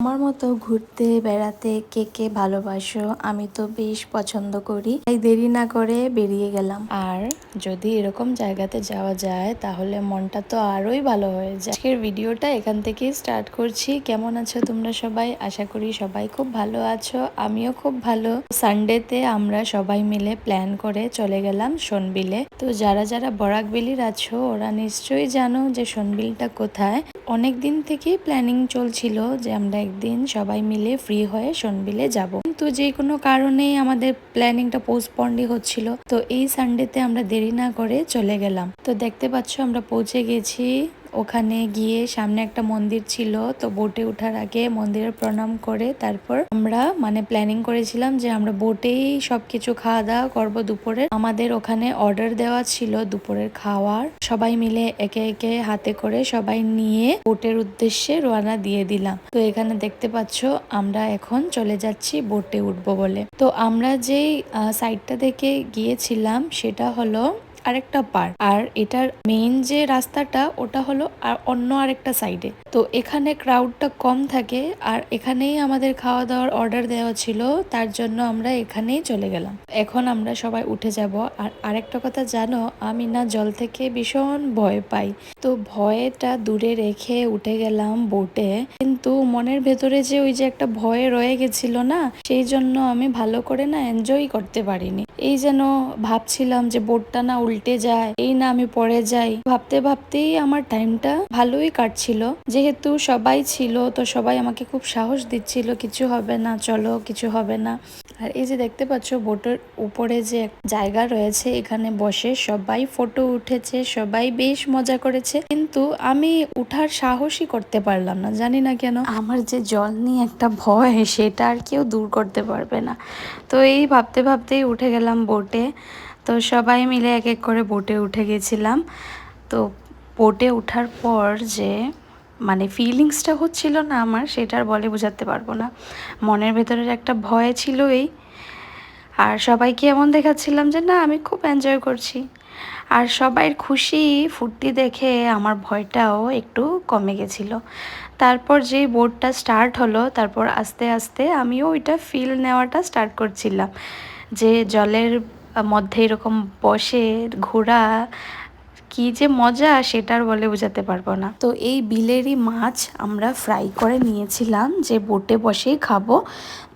আমার মতো ঘুরতে, বেড়াতে কে কে ভালোবাসো, আমি তো বেশ পছন্দ করি। তাই দেরি না করে বেরিয়ে গেলাম। আর যদি এরকম জায়গাতে যাওয়া যায়, তাহলে মনটা তো আরোই ভালো হয়ে যায়। আজকের ভিডিওটা এখান থেকেই স্টার্ট করছি। কেমন আছো তোমরা সবাই? আশা করি সবাই খুব ভালো আছো, আমিও খুব ভালো। সানডেতে আমরা সবাই মিলে প্ল্যান করে চলে গেলাম সোনবিলে। তো যারা যারা বরাকবিলির আছো, ওরা নিশ্চয়ই জানো যে সোনবিলটা কোথায়। অনেক দিন থেকেই প্ল্যানিং চলছিল যে আমরা একদিন সবাই মিলে ফ্রি হয়ে সোনবিলে যাব। কিন্তু যে কোনো কারণে আমাদের প্ল্যানিংটা পোস্টপন্ডই হচ্ছিল। তো এই সানডেতে আমরা দেরি না করে চলে গেলাম। তো দেখতে পাচ্ছ আমরা পৌঁছে গেছি ওখানে গিয়ে সামনে একটা মন্দির ছিল, তো বোটে ওঠার আগে মন্দিরে প্রণাম করে তারপর আমরা মানে প্ল্যানিং করেছিলাম যে আমরা বোটেই সবকিছু খাওয়া দাওয়া করব দুপুরে আমাদের ওখানে অর্ডার দেওয়া ছিল দুপুরের খাওয়ার। সবাই মিলে একে একে হাতে করে সবাই নিয়ে বোটের উদ্দেশ্যে রওনা দিয়ে দিলাম। তো এখানে দেখতে পাচ্ছ আমরা এখন চলে যাচ্ছি বোটে উঠবো বলে। তো আমরা যেই সাইডটা থেকে গিয়েছিলাম সেটা হলো আরেকটা পার আর এটার মেইন যে রাস্তাটা, ওটা হলো আর অন্য আরেকটা সাইডে তো এখানে ক্রাউডটা কম থাকে আর এখানেই আমাদের খাওয়া দাওয়ার অর্ডার দেওয়া ছিল, তার জন্য আমরা এখানেই চলে গেলাম। এখন আমরা সবাই উঠে যাব। আর আরেকটা কথা, জানো, আমি না জল থেকে ভীষণ ভয় পাই। তো ভয়টা দূরে রেখে উঠে গেলাম বোটে কিন্তু মনের ভেতরে যে ওই যে একটা ভয় রয়ে গেছিল না, সেই জন্য আমি ভালো করে না এনজয় করতে পারিনি। এই যেন ভাবছিলাম যে বোটটা না উল্টে যায়, এই না আমি পড়ে যাই ভাবতে ভাবতেই আমার টাইমটা ভালোই কাটছিল। যেহেতু সবাই ছিল, তো সবাই আমাকে খুব সাহস দিচ্ছিল, কিছু হবে না, চলো, কিছু হবে না। আর এই যে দেখতে পাচ্ছ, বোটের উপরে যে জায়গা রয়েছে, এখানে বসে সবাই ফটো উঠেছে, সবাই বেশ মজা করেছে। কিন্তু আমি উঠার সাহসই করতে পারলাম না, জানি না কেন। আমার যে জল নিয়ে একটা ভয়, সেটা আর কেউ দূর করতে পারবে না। তো এই ভাবতে ভাবতেই উঠে গেলাম বোটে। তো সবাই মিলে এক এক করে বোটে উঠে গেছিলাম। তো বোটে ওঠার পর যে মানে ফিলিংসটা হচ্ছিল না আমার সেটার বলে বোঝাতে পারব না। মনের ভেতরের একটা ভয় ছিল এই আর সবাইকে এমন দেখাচ্ছিলাম যে, না, আমি খুব এনজয় করছি। আর সবাই খুশি ফুর্তি দেখে আমার ভয়টাও একটু কমে গেছিল। তারপর যেই বোর্ডটা স্টার্ট হলো, তারপর আস্তে আস্তে আমিও ওইটা ফিল নেওয়াটা স্টার্ট করছিলাম। যে জলের মধ্যে এরকম বসে ঘোরা কি যে মজা সেটার বলে বোঝাতে পারব না। তো এই বিলেরই মাছ আমরা ফ্রাই করে নিয়েছিলাম যে বোটে বসেই খাব।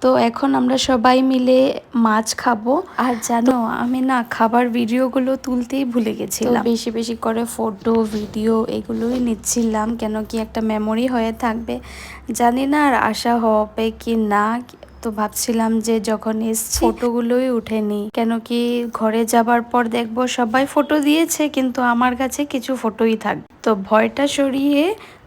তো এখন আমরা সবাই মিলে মাছ খাব। আর জানো আমি না খাবার ভিডিওগুলো তুলতেই ভুলে গেছিলাম। বেশি বেশি করে ফটো ভিডিও এগুলোই নিচ্ছিলাম কেন কি একটা মেমোরি হয়ে থাকবে। জানি না আর আশা হবে কি না তো ভাবছিলাম যে যখন এসছি ফটোগুলোই উঠেনি কেন কি ঘরে যাবার পর দেখব সবাই ফটো দিয়েছে কিন্তু আমার কাছে কিছু ফটোই থাকবে তো ভয়টা সরিয়ে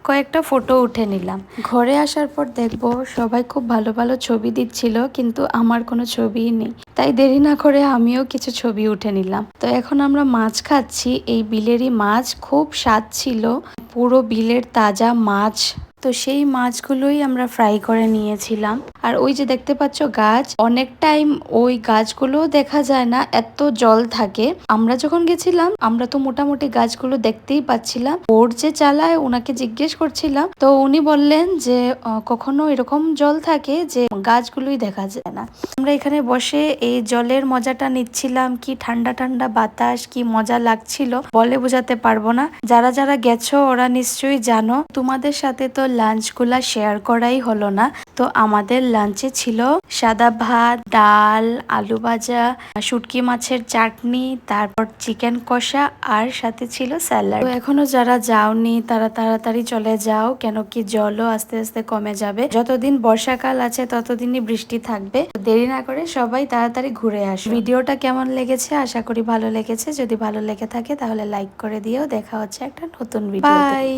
কয়েকটা ফটো উঠে নিলাম। ঘরে আসার পর দেখব সবাই খুব ভালো ভালো ছবি দিচ্ছিল কিন্তু আমার কোনো ছবিই নেই। তাই দেরি না করে আমিও কিছু ছবি উঠে নিলাম। তো এখন আমরা মাছ খাচ্ছি। এই বিলেরই মাছ খুব স্বাদ ছিল। পুরো বিলের তাজা মাছ। তো সেই মাছগুলোই আমরা ফ্রাই করে নিয়েছিলাম। আর ওই যে দেখতে পাচ্ছ গাছ, অনেক টাইম ওই গাছগুলো দেখা যায় না, এত জল থাকে। আমরা যখন গেছিলাম, আমরা তো মোটামুটি গাছগুলো দেখতেই পাচ্ছিলাম। বোর্ড যে চালায়, ওনাকে জিজ্ঞেস করছিলাম, তো উনি বললেন যে কখনো এরকম জল থাকে যে গাছগুলোই দেখা যায় না। আমরা এখানে বসে এই জলের মজাটা নিচ্ছিলাম, কি ঠান্ডা ঠান্ডা বাতাস, কি মজা লাগছিল, বলে বোঝাতে পারব না। যারা যারা গেছো, ওরা নিশ্চয়ই জানো, তোমাদের সাথে তো লাঞ্চগুলা শেয়ার করাই হলো না। তো আমাদের লাঞ্চে ছিল সাদা ভাত, ডাল, আলু ভাজা, শুটকি মাছের চাটনি, তারপর চিকেন কষা আর সাথে ছিল স্যালাড তো এখনও যারা যাওনি, তারা তাড়াতাড়ি চলে যাও, কেন কি জলও আস্তে আস্তে কমে যাবে। যতদিন বর্ষাকাল আছে, ততদিনই বৃষ্টি থাকবে। দেরি না করে সবাই তাড়াতাড়ি ঘুরে আসো। ভিডিওটা কেমন লেগেছে? আশা করি ভালো লেগেছে। যদি ভালো লেগে থাকে, তাহলে লাইক করে দিও। দেখা হচ্ছে একটা নতুন ভিডিও বাই